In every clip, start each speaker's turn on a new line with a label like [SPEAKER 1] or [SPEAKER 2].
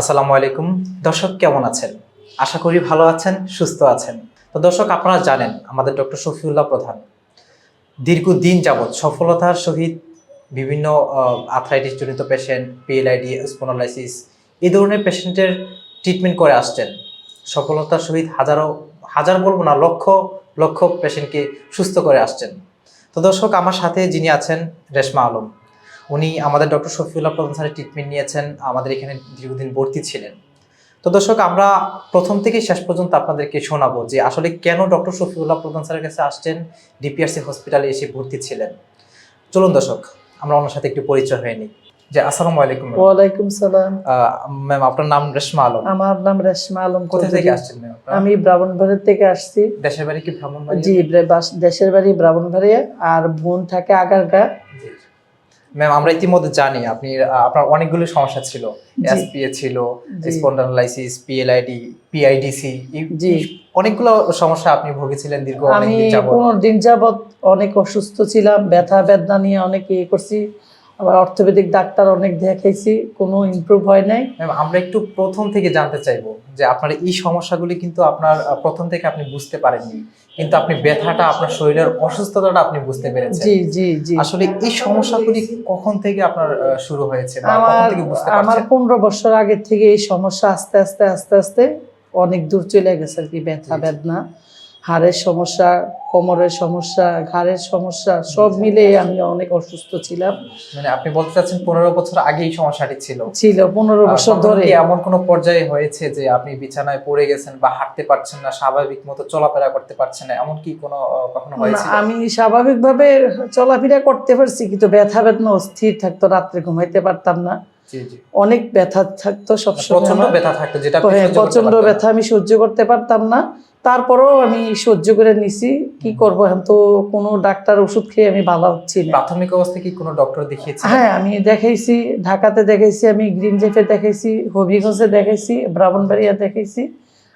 [SPEAKER 1] আসসালামু আলাইকুম। দর্শক কেমন আছেন? আশা করি ভালো আছেন, সুস্থ আছেন। তো দর্শক, আপনারা জানেন, আমাদের ডক্টর শফিউল্লাহ প্রধান। দীর্ঘদিন যাবৎ সফলতার সহিত বিভিন্ন আর্থ্রাইটিস জনিত পেশেন্ট পিএলআইডি স্পোনোলাইসিস এই ধরনের পেশেন্টের ট্রিটমেন্ট করে আসছেন। সফলতার সহিত হাজারো, হাজার বলব না, লক্ষ লক্ষ পেশেন্টকে সুস্থ করে আসছেন। তো দর্শক, আমার সাথে যিনি আছেন, রেশমা আলম। উনি আমাদের ডক্টর শফিউল্লাহ প্রধান স্যারের ট্রিটমেন্ট নিয়েছেন আমাদের এখানে দীর্ঘদিন ভর্তি ছিলেন। তো দর্শক আমরা প্রথম থেকে শেষ পর্যন্ত আপনাদেরকে শোনাবো যে আসলে কেন ডক্টর শফিউল্লাহ প্রধান স্যারের কাছে আসছেন ডিপিআরসি হসপিটালে এসে ভর্তি ছিলেন। চলুন দর্শক আমরা ওনার সাথে একটু পরিচয় হয়ে নিই। যে আসসালামু আলাইকুম
[SPEAKER 2] ওয়ালাইকুম সালাম।
[SPEAKER 1] ম্যাম আপনার নাম রেশমা আলম।
[SPEAKER 2] আমার নাম রেশমা আলম
[SPEAKER 1] কোথা থেকে আসছেন ম্যাম
[SPEAKER 2] আমি ব্রাহ্মণবাড়িয়া থেকে আসছি।
[SPEAKER 1] দেশের বাড়ি কি ভ্রমণ
[SPEAKER 2] জি দেশের বাড়ি ব্রাহ্মণবাড়িয়া আর বোন থাকে আগারগা।
[SPEAKER 1] ম্যাম আমরা ইতিমধ্যে জানি আপনি আপনার অনেকগুলো সমস্যা ছিল। এসপিএ ছিল। স্পন্ডালাইসিস পিএলআইডি পিআইডিসি
[SPEAKER 2] জি।
[SPEAKER 1] অনেকগুলো সমস্যা আপনি ভুগেছিলেন দীর্ঘ
[SPEAKER 2] অনেক দিন যাবত অনেক অসুস্থ ছিলাম ব্যথা বেদনা নিয়ে অনেক ইয়ে করছি আবার অর্থোপেডিক ডাক্তার অনেক দেখাইছি কোনো ইমপ্রুভ হয় নাই।
[SPEAKER 1] আমরা একটু প্রথম থেকে জানতে চাইব যে আপনার এই সমস্যাগুলি কিন্তু আপনার প্রথম থেকে আপনি বুঝতে পারেননি। কিন্তু আপনি ব্যথাটা আপনার শরীরের অসুস্থতাটা আপনি বুঝতে পেরেছেন।
[SPEAKER 2] জি জি জি।
[SPEAKER 1] আসলে এই সমস্যাগুলি কখন থেকে আপনার শুরু হয়েছে
[SPEAKER 2] আমার
[SPEAKER 1] থেকে বুঝতে
[SPEAKER 2] আমার পনেরো বছর আগে থেকে এই সমস্যা আস্তে আস্তে আস্তে আস্তে অনেক দূর চলে গেছে আর কি ব্যথা। বেদনা। হাড়ের সমস্যা কোমরের সমস্যা ঘাড়ের সমস্যা সব মিলে আমি অনেক অসুস্থ ছিলাম।
[SPEAKER 1] মানে আপনি বলতে চাচ্ছেন পনেরো বছর আগে এই সমস্যাটি ছিল।
[SPEAKER 2] ছিল পনেরো বছর ধরে।
[SPEAKER 1] এমন কোনো পর্যায়ে হয়েছে যে আপনি বিছানায় পড়ে গেছেন বা হাঁটতে পারছেন না স্বাভাবিক মতো চলাফেরা করতে পারছেন না? এমন কি কোনো কখনো হয়েছে
[SPEAKER 2] আমি স্বাভাবিকভাবে চলাফেরা করতে পারছি কিন্তু ব্যথা বেদনা অস্থির থাকতো রাত্রে ঘুমাইতে পারতাম না। অনেক ব্যথা থাকতো সবসময় প্রচণ্ড
[SPEAKER 1] ব্যথা থাকতো যেটা আপনি
[SPEAKER 2] হ্যাঁ
[SPEAKER 1] প্রচণ্ড
[SPEAKER 2] ব্যথা আমি সহ্য করতে পারতাম না। তারপরেও আমি সহ্য করে নিছি। কি করব এখন তো কোনো ডাক্তার ওষুধ খেয়ে আমি ভালো হচ্ছি না।
[SPEAKER 1] প্রাথমিক অবস্থায় কি কোনো ডক্টর দেখিয়েছি?
[SPEAKER 2] হ্যাঁ আমি দেখাইছি ঢাকাতে দেখাইছি আমি গ্রিন জেফে দেখাইছি হবিগঞ্জে দেখাইছি ব্রাহ্মণবাড়িয়া দেখাইছি।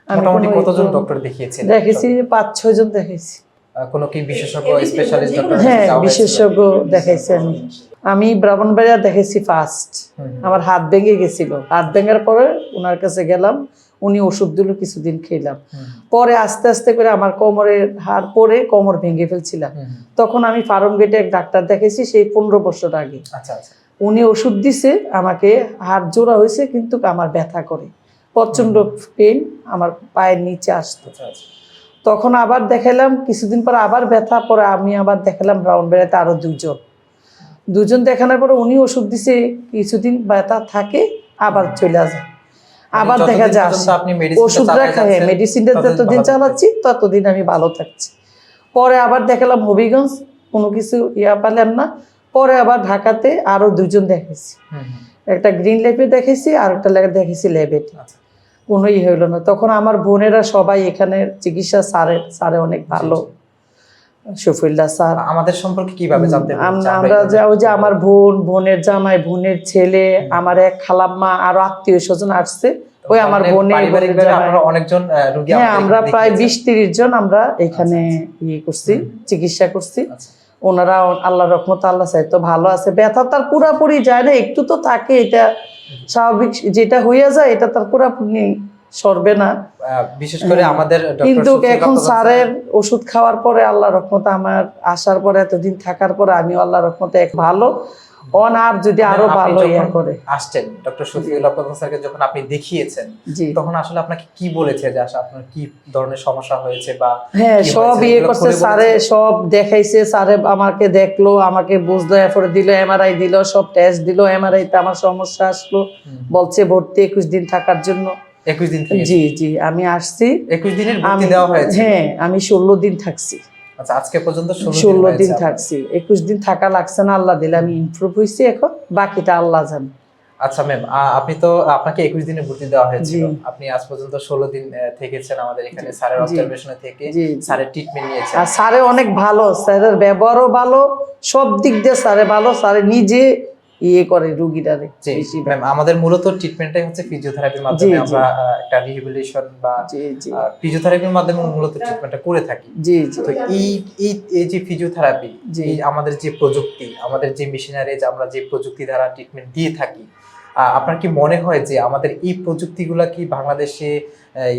[SPEAKER 2] আমি
[SPEAKER 1] কতজন ডক্টর দেখিয়েছি
[SPEAKER 2] দেখেছি পাঁচ ছয় জন দেখাইছি।
[SPEAKER 1] কোনো কি বিশেষজ্ঞ স্পেশালিস্ট ডক্টর
[SPEAKER 2] হ্যাঁ বিশেষজ্ঞ দেখাইছি আমি আমি ব্রাহ্মণবাড়িয়া দেখাইছি ফার্স্ট আমার হাত ভেঙে গেছিল। হাত ভেঙার পরে ওনার কাছে গেলাম উনি ওষুধ দিল কিছুদিন খেলাম। পরে আস্তে আস্তে করে আমার কোমরের হাড় পরে কোমর ভেঙে ফেলছিলাম। তখন আমি ফার্ম গেটে এক ডাক্তার দেখেছি সেই পনেরো বছর আগে।
[SPEAKER 1] আচ্ছা আচ্ছা।
[SPEAKER 2] উনি ওষুধ দিছে আমাকে হাড় জোড়া হয়েছে কিন্তু আমার ব্যথা করে। প্রচণ্ড পেন আমার পায়ের নিচে আসতো।
[SPEAKER 1] আচ্ছা।
[SPEAKER 2] তখন আবার দেখালাম কিছুদিন পর আবার ব্যথা পরে আমি আবার দেখালাম ব্রাউন বেড়াতে আরও দুজন। দুজন দেখানোর পরে উনি ওষুধ দিছে কিছুদিন ব্যথা থাকে আবার চলে যায় আবার
[SPEAKER 1] মানে
[SPEAKER 2] দেখা
[SPEAKER 1] যতদিন
[SPEAKER 2] যায়
[SPEAKER 1] পর্যন্ত
[SPEAKER 2] আসে।
[SPEAKER 1] আপনি medicine টা
[SPEAKER 2] ওষুধ
[SPEAKER 1] চালিয়ে
[SPEAKER 2] মেডিসিনটা যতদিন চালাচ্ছি ততদিন আমি ভালো থাকছি। পরে আবার দেখালাম হবিগঞ্জ কোনো কিছু ইয়া পেলাম না। পরে আবার ঢাকাতে আরও দুজন দেখেছি একটা গ্রিন ল্যাবে দেখেছি আর একটা দেখেছি ল্যাবে
[SPEAKER 1] আচ্ছা।
[SPEAKER 2] কোনো ই হইল না। তখন আমার বোনেরা সবাই এখানে চিকিৎসা স্যারের স্যারে অনেক ভালো। শফিল্লা স্যার।
[SPEAKER 1] আমাদের সম্পর্কে কীভাবে জানতে
[SPEAKER 2] আমরা যে ওই যে আমার বোন বোনের জামাই বোনের ছেলে আমার এক খালাম্মা আরও আত্মীয় স্বজন আসছে। ওই আমার বোনের
[SPEAKER 1] অনেকজন
[SPEAKER 2] হ্যাঁ আমরা প্রায় বিশ তিরিশ জন আমরা এখানে ইয়ে করছি চিকিৎসা করছি।
[SPEAKER 1] আচ্ছা।
[SPEAKER 2] ওনারা আল্লাহ রহমত আল্লাহ সাহেব তো ভালো আছে। ব্যথা তার পুরাপুরি যায় না একটু তো থাকে এটা স্বাভাবিক যেটা হইয়া যায় এটা তার পুরাপুরি সরবে না।
[SPEAKER 1] বিশেষ করে
[SPEAKER 2] হ্যাঁ।
[SPEAKER 1] আমাদের
[SPEAKER 2] কিন্তু এখন স্যারের ওষুধ খাওয়ার পরে আল্লাহ রহমত আমার আসার পরে এতদিন থাকার পরে আমি আল্লাহ রহমতে এক ভালো। অন আর যদি
[SPEAKER 1] আরও
[SPEAKER 2] ভালো ইয়া করে।
[SPEAKER 1] আসছেন ডক্টর শফিউল্লাহ প্রধান স্যারকে যখন আপনি দেখিয়েছেন তখন আসলে আপনাকে কি বলেছে যে আপনার কি ধরনের সমস্যা হয়েছে বা
[SPEAKER 2] হ্যাঁ সব ইয়ে করছে স্যারে সব দেখাইছে স্যারে আমাকে দেখল আমাকে বুঝলো এরপরে দিল এমআরআই দিল সব টেস্ট দিল এমআরআই তে আমার সমস্যা আসলো। বলছে ভর্তি একুশ দিন থাকার জন্য।
[SPEAKER 1] একুশ দিন
[SPEAKER 2] জি জি আমি আসছি।
[SPEAKER 1] একুশ দিনের
[SPEAKER 2] আমি
[SPEAKER 1] দেওয়া হয়েছে?
[SPEAKER 2] হ্যাঁ আমি ষোলো দিন থাকছি।
[SPEAKER 1] আচ্ছা আজকে পর্যন্ত ষোলো
[SPEAKER 2] ষোলো দিন থাকছি। একুশ দিন থাকা লাগছে না আল্লাহ দিলে আমি ইমপ্রুভ হয়েছি এখন বাকিটা আল্লাহ জানে।
[SPEAKER 1] আচ্ছা ম্যাম আপনি তো আপনাকে একুশ দিনে ভর্তি দেওয়া হয়েছিল। আপনি আজ পর্যন্ত ষোলো দিন থেকেছেন আমাদের এখানে। স্যারের অবজারভেশনে থেকে স্যারের ট্রিটমেন্ট নিয়েছেন।
[SPEAKER 2] আর স্যারে অনেক ভালো স্যারের ব্যবহারও ভালো সব দিক দিয়ে স্যারে ভালো স্যারে নিজে ইয়ে করে রুগীটারে বেশি।
[SPEAKER 1] আমাদের মূলত ট্রিটমেন্টটাই হচ্ছে ফিজিওথেরাপির মাধ্যমে। আমরা একটা রিহ্যাবিলিটেশন বা ফিজিওথেরাপির মাধ্যমে মূলত ট্রিটমেন্টটা করে থাকি।
[SPEAKER 2] জি জি।
[SPEAKER 1] তো এই এই এই যে ফিজিওথেরাপি
[SPEAKER 2] যে
[SPEAKER 1] এই আমাদের যে প্রযুক্তি আমাদের যে মেশিনারি আমরা যে প্রযুক্তি দ্বারা ট্রিটমেন্ট দিয়ে থাকি আপনার কি মনে হয় যে আমাদের এই প্রযুক্তিগুলা কি বাংলাদেশে এই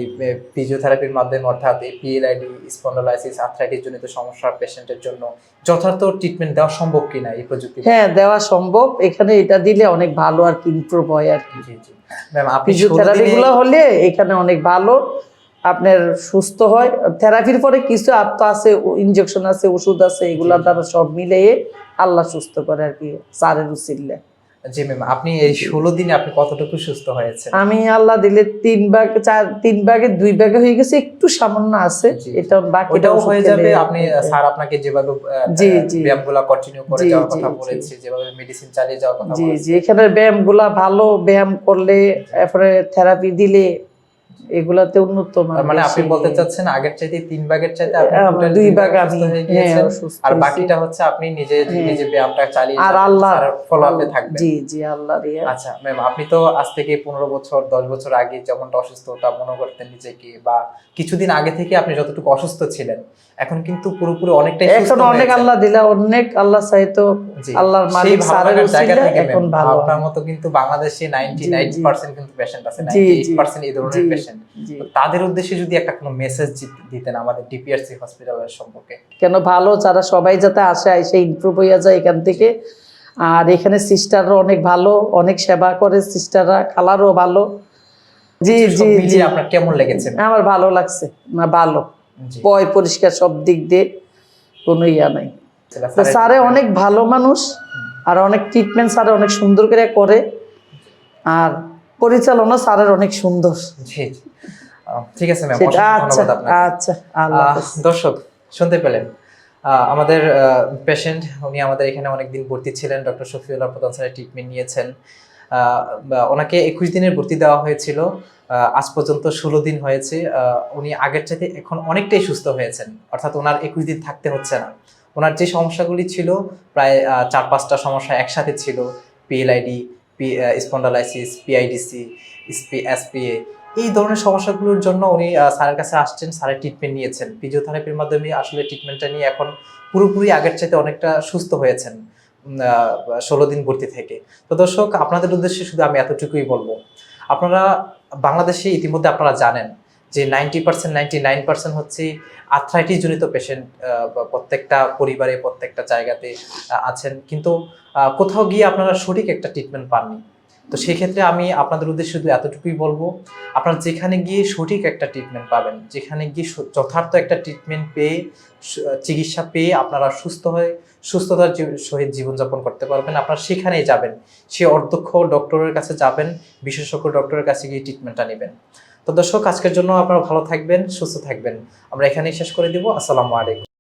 [SPEAKER 1] ফিজিওথেরাপির মাধ্যমে অর্থাৎ এই পিএলআইডি স্পন্ডোলাইসিস আর্থ্রাইটিস জনিত সমস্যার পেশেন্টের জন্য যথার্থ ট্রিটমেন্ট দেওয়া সম্ভব কিনা এই প্রযুক্তি?
[SPEAKER 2] হ্যাঁ দেওয়া সম্ভব। এখানে এটা দিলে অনেক ভালো আর কি ইমপ্রুভ হয় আর কি।
[SPEAKER 1] ম্যাম আপনি ষোলো
[SPEAKER 2] ফিজিওথেরাপি
[SPEAKER 1] দিনে-
[SPEAKER 2] গুলো হলে এখানে অনেক ভালো আপনার সুস্থ হয়। থেরাপির পরে কিছু তো আছে ইনজেকশন আছে ওষুধ আছে এগুলোর দ্বারা সব মিলিয়ে আল্লাহ সুস্থ করে আর কি সারের উচিল্লে
[SPEAKER 1] জি ম্যাম আপনি এই ষোলো দিনে আপনি কতটুকু সুস্থ হয়েছে
[SPEAKER 2] আমি আল্লাহ দিলে তিন ভাগ চার তিন ভাগে দুই ভাগে হয়ে গেছে একটু সামান্য আছে। এটা বাকিটাও
[SPEAKER 1] হয়ে যাবে আপনি স্যার আপনাকে যেভাবে
[SPEAKER 2] জি, জি।
[SPEAKER 1] ব্যায়ামগুলো কন্টিনিউ করে যাওয়ার কথা বলেছে যেভাবে মেডিসিন চালিয়ে যাওয়ার কথা
[SPEAKER 2] জি জি। এখানে ব্যায়ামগুলা ভালো ব্যায়াম করলে তারপরে থেরাপি দিলে এগুলাতে উন্নত
[SPEAKER 1] মানে আপনি বলতে চাচ্ছেন আগের চাইতে তিন ভাগের চাইতে আপনি
[SPEAKER 2] দুই ভাগ আমি
[SPEAKER 1] হয়ে
[SPEAKER 2] হ্যাঁ
[SPEAKER 1] আর বাকিটা হচ্ছে আপনি নিজে
[SPEAKER 2] হ্যাঁ।
[SPEAKER 1] নিজে ব্যায়ামটা চালিয়ে
[SPEAKER 2] আর আল্লাহ
[SPEAKER 1] ফলো আপে থাকবেন।
[SPEAKER 2] জি জি আল্লাহ রিয়া
[SPEAKER 1] আচ্ছা ম্যাম আপনি তো আজ থেকে পনেরো বছর দশ বছর আগে যেমনটা অসুস্থতা মনে করতেন নিজেকে বা কিছুদিন আগে থেকে আপনি যতটুকু অসুস্থ ছিলেন এখন কিন্তু পুরোপুরি অনেকটাই সুস্থ
[SPEAKER 2] এখন অনেক আল্লাহ দিলা অনেক আল্লাহ চাইতো। আল্লাহর মালিক
[SPEAKER 1] ভালো জায়গা থেকে
[SPEAKER 2] এখন ভালো।
[SPEAKER 1] আপনার মতো কিন্তু বাংলাদেশে নাইনটি
[SPEAKER 2] জি,
[SPEAKER 1] নাইন
[SPEAKER 2] জি।
[SPEAKER 1] পার্সেন্ট কিন্তু পেশেন্ট আছে
[SPEAKER 2] জি,
[SPEAKER 1] নাইনটি এইট
[SPEAKER 2] জি,
[SPEAKER 1] পার্সেন্ট এই ধরনের পেশেন্ট তাদের উদ্দেশ্যে যদি একটা কোনো মেসেজ দিতেন আমাদের ডিপিআরসি হসপিটালের সম্পর্কে।
[SPEAKER 2] কেন ভালো? যারা সবাই যাতে আসে এসে ইমপ্রুভ হইয়া যায় এখান থেকে। আর এখানে সিস্টাররা অনেক ভালো অনেক সেবা করে। সিস্টাররা খালারও ভালো। জি জি জি।
[SPEAKER 1] আপনার কেমন লেগেছে?
[SPEAKER 2] আমার ভালো লাগছে। না ভালো। পয় পরিষ্কার সব দিক দিয়ে কোনো ইয়া নাই। স্যারে অনেক ভালো মানুষ। আর অনেক ট্রিটমেন্ট স্যারে অনেক সুন্দর করে করে। আর পরিচালনা স্যারের অনেক সুন্দর।
[SPEAKER 1] জি। ঠিক আছে ম্যাম।
[SPEAKER 2] আচ্ছা আচ্ছা।
[SPEAKER 1] দর্শক শুনতে পেলেন। আমাদের পেশেন্ট উনি আমাদের এখানে অনেকদিন ভর্তি ছিলেন ডক্টর শফিউল্লাহ প্রধান স্যারের ট্রিটমেন্ট নিয়েছেন। ওনাকে একুশ দিনের ভর্তি দেওয়া হয়েছিল। আজ পর্যন্ত ষোলো দিন হয়েছে। উনি আগের চাইতে এখন অনেকটাই সুস্থ হয়েছেন। অর্থাৎ ওনার একুশ দিন থাকতে হচ্ছে না। ওনার যে সমস্যাগুলি ছিল প্রায় চার পাঁচটা সমস্যা একসাথে ছিল পিএলআইডি স্পন্ডালাইসিস পিআইডিসি এসপিএ এই ধরনের সমস্যাগুলোর জন্য উনি স্যারের কাছে আসছেন, স্যারের ট্রিটমেন্ট নিয়েছেন। ফিজিওথেরাপির মাধ্যমে আসলে ট্রিটমেন্টটা নিয়ে এখন পুরোপুরি আগের চাইতে অনেকটা সুস্থ হয়েছেন ষোলো দিন ভর্তি থেকে। তো দর্শক, আপনাদের উদ্দেশ্যে শুধু আমি এতটুকুই বলব। আপনারা বাংলাদেশে ইতিমধ্যে আপনারা জানেন যে ninety percent ninety nine percent হচ্ছে আর্থ্রাইটিস জনিত পেশেন্ট প্রত্যেকটা পরিবারে, প্রত্যেকটা জায়গাতে আছেন। কিন্তু কোথাও গিয়ে আপনারা সঠিক একটা ট্রিটমেন্ট পাননি। তো সেই ক্ষেত্রে আমি আপনাদের উদ্দেশ্যে শুধু এতটুকুই বলব, আপনারা যেখানে গিয়ে সঠিক একটা ট্রিটমেন্ট পাবেন, যেখানে গিয়ে যথার্থ একটা ট্রিটমেন্ট পেয়ে চিকিৎসা পেয়ে আপনারা সুস্থ হয়ে, সুস্থতার সহিত জীবনযাপন করতে পারবেন। আপনারা সেখানেই যাবেন। সে অধ্যক্ষ ডক্টরের কাছে যাবেন, বিশেষজ্ঞ ডক্টরের কাছে গিয়ে ট্রিটমেন্টটা নেবেন। তো দর্শক, আজকের জন্য আপনারা ভালো থাকবেন, সুস্থ থাকবেন। আমরা এখানেই শেষ করে দিব। আসসালামু আলাইকুম।